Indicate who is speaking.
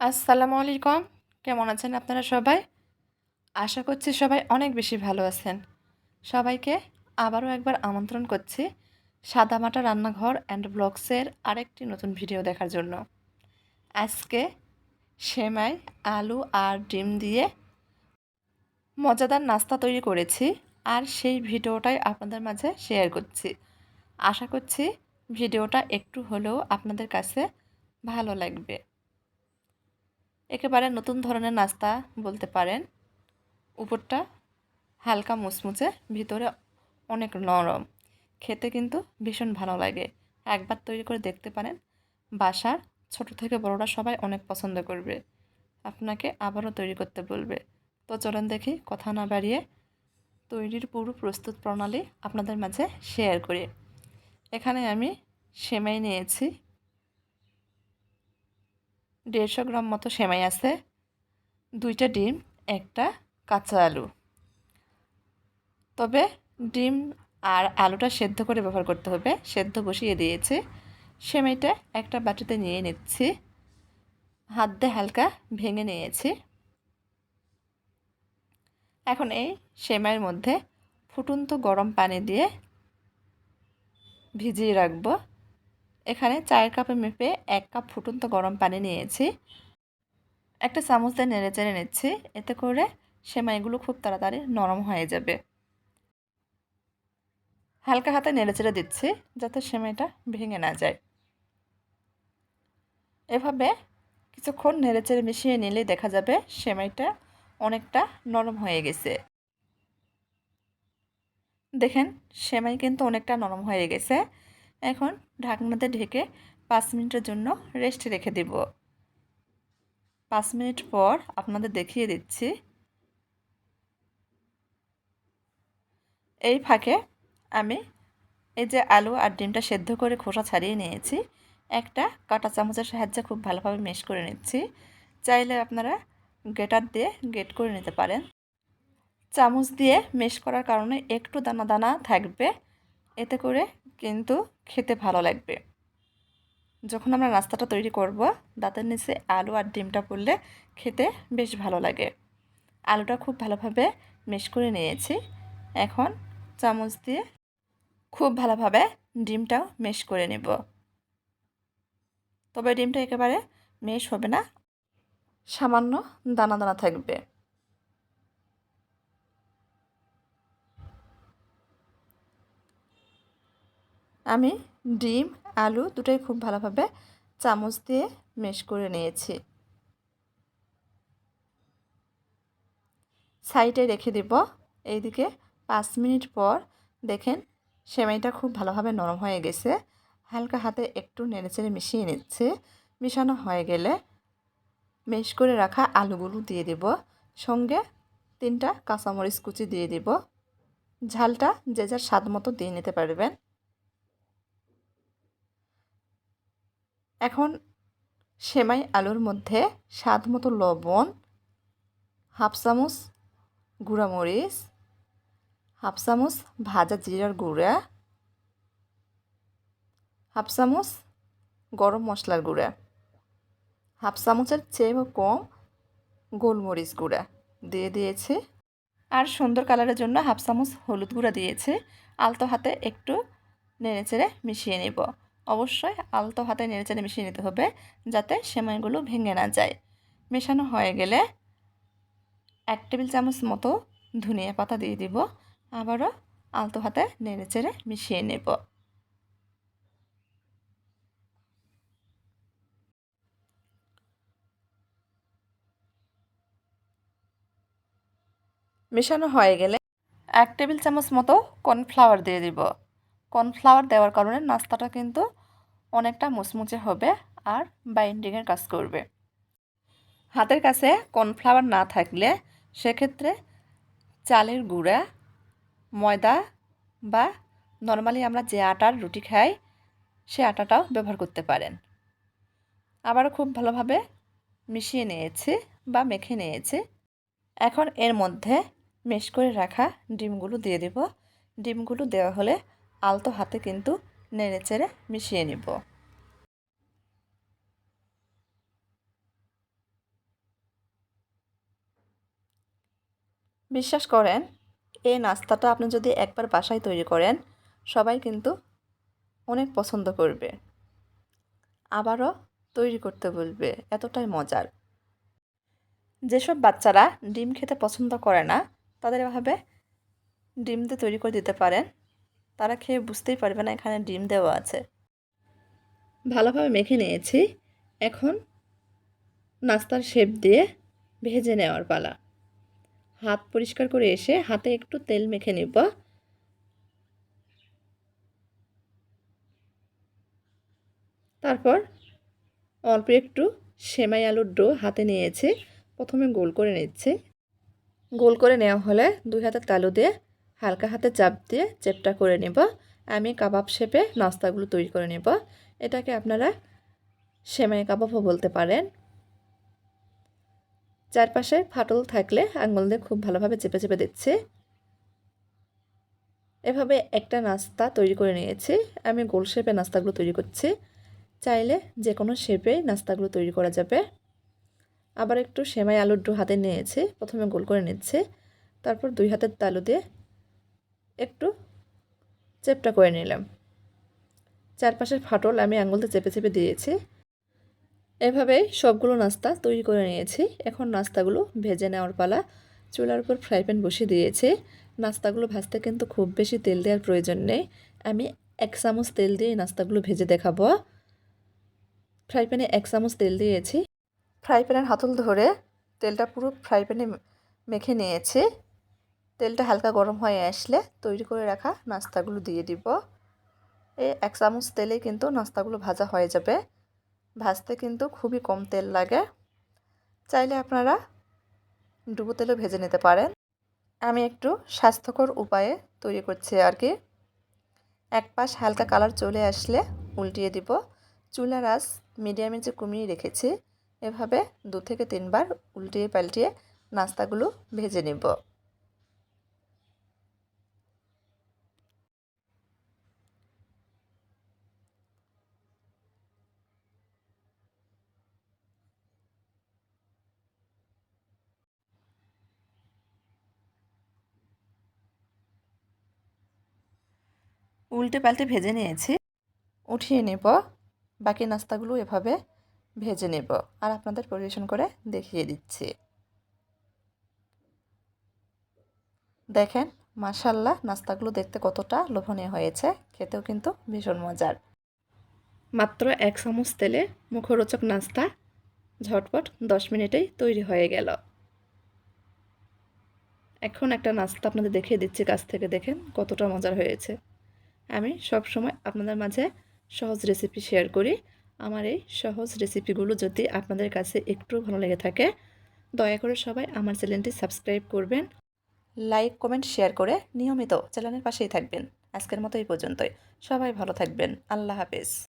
Speaker 1: আসসালামু আলাইকুম। কেমন আছেন আপনারা সবাই? আশা করছি সবাই অনেক বেশি ভালো আছেন। সবাইকে আবারও একবার আমন্ত্রণ করছি সাদামাটা রান্নাঘর অ্যান্ড ব্লগসের আরেকটি নতুন ভিডিও দেখার জন্য। আজকে সেমাই, আলু আর ডিম দিয়ে মজাদার নাস্তা তৈরি করেছি আর সেই ভিডিওটাই আপনাদের মাঝে শেয়ার করছি। আশা করছি ভিডিওটা একটু হলেও আপনাদের কাছে ভালো লাগবে। একেবারে নতুন ধরনের নাস্তা বলতে পারেন। উপরটা হালকা মুচমুচে, ভিতরে অনেক নরম। খেতে কিন্তু ভীষণ ভালো লাগে। একবার তৈরি করে দেখতে পারেন। বাসার ছোট থেকে বড়রা সবাই অনেক পছন্দ করবে। আপনাকে আবারও তৈরি করতে বলবে। তো চলেন দেখি কথা না বাড়িয়ে তৈরির পুরো প্রস্তুত প্রণালী আপনাদের মাঝে শেয়ার করি। এখানে আমি সেমাই নিয়েছি। দেড়শো গ্রাম মতো সেমাই আছে, দুইটা ডিম, একটা কাঁচা আলু। তবে ডিম আর আলুটা সেদ্ধ করে ব্যবহার করতে হবে। সেদ্ধ বসিয়ে দিয়েছি। সেমাইটা একটা বাটিতে নিয়ে নিচ্ছি। হাত দিয়ে হালকা ভেঙে নিয়েছি। এখন এই সেমাইয়ের মধ্যে ফুটন্ত গরম পানি দিয়ে ভিজিয়ে রাখব। এখানে চায়ের কাপে মেপে এক কাপ ফুটন্ত গরম পানি নিয়েছি। একটা চামচ দিয়ে নেড়ে চেড়ে নিচ্ছি। এতে করে সেমাইগুলো খুব তাড়াতাড়ি নরম হয়ে যাবে। হালকা হাতে নেড়ে চেড়ে দিচ্ছি যাতে সেমাইটা ভেঙে না যায়। এভাবে কিছুক্ষণ নেড়ে চেড়ে মিশিয়ে নিলেই দেখা যাবে সেমাইটা অনেকটা নরম হয়ে গেছে। দেখেন, সেমাই কিন্তু অনেকটা নরম হয়ে গেছে। এখন ঢাকনাতে ঢেকে পাঁচ মিনিটের জন্য রেস্ট রেখে দেব। পাঁচ মিনিট পর আপনাদের দেখিয়ে দিচ্ছি। এই ফাঁকে আমি এই যে আলু আর ডিমটা সেদ্ধ করে খোসা ছাড়িয়ে নিয়েছি, একটা কাঁটা চামচের সাহায্যে খুব ভালোভাবে মেশ করে নিচ্ছি। চাইলে আপনারা গেটার দিয়ে গেট করে নিতে পারেন। চামচ দিয়ে মেশ করার কারণে একটু দানা দানা থাকবে। এতে করে কিন্তু খেতে ভালো লাগবে। যখন আমরা নাস্তাটা তৈরি করব, দাঁতের নিচে আলু আর ডিমটা পড়লে খেতে বেশ ভালো লাগে। আলুটা খুব ভালোভাবে মেশ করে নিয়েছি। এখন চামচ দিয়ে খুব ভালোভাবে ডিমটাও মেশ করে নেব। তবে ডিমটা একেবারে মেশ হবে না, সামান্য দানা দানা থাকবে। আমি ডিম, আলু দুটোই খুব ভালোভাবে চামচ দিয়ে মেশ করে নিয়েছি। সাইডে রেখে দিব। এইদিকে পাঁচ মিনিট পর দেখেন সেমাইটা খুব ভালোভাবে নরম হয়ে গেছে। হালকা হাতে একটু নেড়েচেড়ে মিশিয়ে নিচ্ছে। মিশানো হয়ে গেলে মেশ করে রাখা আলুগুলো দিয়ে দেব। সঙ্গে তিনটা কাঁচামরিচ কুচি দিয়ে দেব। ঝালটা যে যার স্বাদ মতো দিয়ে নিতে পারবেন। এখন সেমাই আলুর মধ্যে স্বাদ মতো লবণ, হাফ চামচ গুঁড়ামরিচ, হাফ চামচ ভাজা জিরার গুঁড়া, হাফ চামচ গরম মশলার গুঁড়া, হাফ চামচের চেয়েও কম গোলমরিচ গুঁড়া দিয়ে দিয়েছে। আর সুন্দর কালারের জন্য হাফ চামচ হলুদ গুঁড়া দিয়েছে। আলতো হাতে একটু নেড়ে চেড়ে মিশিয়ে নেব। অবশ্যই আলতো হাতে নেড়েচেড়ে মিশিয়ে নিতে হবে যাতে সেমাইগুলো ভেঙে না যায়। মেশানো হয়ে গেলে এক টেবিল চামচ মতো ধনিয়া পাতা দিয়ে দিব। আবারও আলতো হাতে নেড়েচেড়ে মিশিয়ে নেব। মেশানো হয়ে গেলে এক টেবিল চামচ মতো কর্নফ্লাওয়ার দিয়ে দিব। কর্নফ্লাওয়ার দেওয়ার কারণে নাস্তাটা কিন্তু অনেকটা মুচমুচে হবে আর বাইন্ডিংয়ের কাজ করবে। হাতের কাছে কর্নফ্লাওয়ার না থাকলে সেক্ষেত্রে চালের গুঁড়া, ময়দা বা নর্মালি আমরা যে আটার রুটি খাই, সে আটাটাও ব্যবহার করতে পারেন। আবারও খুব ভালোভাবে মিশিয়ে নিয়েছি বা মেখে নিয়েছি। এখন এর মধ্যে মেশ করে রাখা ডিমগুলো দিয়ে দেব। ডিমগুলো দেওয়া হলে আলতো হাতে কিন্তু নেড়ে চেড়ে মিশিয়ে নিব। বিশ্বাস করেন, এই নাস্তাটা আপনি যদি একবার বাসায় তৈরি করেন, সবাই কিন্তু অনেক পছন্দ করবে। আবারও তৈরি করতে বলবে, এতটাই মজার। যেসব বাচ্চারা ডিম খেতে পছন্দ করে না, তাদের এভাবে ডিম দিয়ে তৈরি করে দিতে পারেন। তারা খেয়ে বুঝতেই পারবে না এখানে ডিম দেওয়া আছে। ভালোভাবে মেখে নিয়েছি। এখন নাস্তার শেপ দিয়ে ভেজে নেওয়ার পালা। হাত পরিষ্কার করে এসে হাতে একটু তেল মেখে নিব। তারপর অল্প একটু সেমাই আলুর ডো হাতে নিয়েছি। প্রথমে গোল করে নিচ্ছে। গোল করে নেওয়া হলে দুই হাতের তালু দিয়ে হালকা হাতে চাপ দিয়ে চেপটা করে নেব। আমি কাবাব শেপে নাস্তাগুলো তৈরি করে নেব। এটাকে আপনারা সেমাই কাবাবও বলতে পারেন। চারপাশে ফাটল থাকলে আঙুল দিয়ে খুব ভালোভাবে চেপে চেপে দিচ্ছে। এভাবে একটা নাস্তা তৈরি করে নিয়েছি। আমি গোল শেপে নাস্তাগুলো তৈরি করছি। চাইলে যে কোনো শেপে নাস্তাগুলো তৈরি করা যাবে। আবার একটু সেমাই আলুর হাতে নিয়েছি। প্রথমে গোল করে নিচ্ছে। তারপর দুই হাতের তালু দিয়ে একটু চেপটা করে নিলাম। চারপাশের ফাটল আমি আঙুলতে চেপে চেপে দিয়েছি। এভাবে সবগুলো নাস্তা তৈরি করে নিয়েছি। এখন নাস্তাগুলো ভেজে নেওয়ার পালা চুলার উপর ফ্রাই প্যান বসিয়ে দিয়েছি। নাস্তাগুলো ভাজতে কিন্তু খুব বেশি তেল দেওয়ার প্রয়োজন নেই। আমি এক চামচ তেল দিয়ে নাস্তাগুলো ভেজে দেখাবো। ফ্রাই প্যানে এক চামচ তেল দিয়েছি। ফ্রাই প্যানের হাতল ধরে তেলটা পুরো ফ্রাই প্যানে মেখে নিয়েছি। তেলটা হালকা গরম হয়ে আসলে তৈরি করে রাখা নাস্তাগুলো দিয়ে দিব। এই এক চামচ তেলে কিন্তু নাস্তাগুলো ভাজা হয়ে যাবে। ভাজতে কিন্তু খুবই কম তেল লাগে। চাইলে আপনারা ডুবো তেলও ভেজে নিতে পারেন। আমি একটু স্বাস্থ্যকর উপায়ে তৈরি করছি আর কি। এক পাশ হালকা কালার চলে আসলে উল্টিয়ে দিব। চুলার আঁচ মিডিয়ামে যে কমিয়ে রেখেছি। এভাবে দু থেকে তিনবার উল্টিয়ে পাল্টিয়ে নাস্তাগুলো ভেজে নেব। উল্টে পাল্টে ভেজে নিয়েছি। উঠিয়ে নেব। বাকি নাস্তাগুলো এভাবে ভেজে নেব। আর আপনাদের পরিবেশন করে দেখিয়ে দিচ্ছি। দেখেন মাসাল্লাহ নাস্তাগুলো দেখতে কতটা লোভনীয় হয়েছে। খেতেও কিন্তু ভীষণ মজার। মাত্র এক চামচ তেলে মুখরোচক নাস্তা ঝটপট দশ মিনিটেই তৈরি হয়ে গেল। এখন একটা নাস্তা আপনাদের দেখিয়ে দিচ্ছি, কাছ থেকে দেখেন কতটা মজার হয়েছে। আমি সব সময় আপনাদের মাঝে সহজ রেসিপি শেয়ার করি। আমার এই সহজ রেসিপিগুলো যদি আপনাদের কাছে একটু ভালো লেগে থাকে, দয়া করে সবাই আমার চ্যানেলটি সাবস্ক্রাইব করবেন। লাইক কমেন্ট শেয়ার করে নিয়মিত চ্যানেলের পাশেই থাকবেন। আজকের মতো এই পর্যন্তই। সবাই ভালো থাকবেন। আল্লাহ হাফেজ।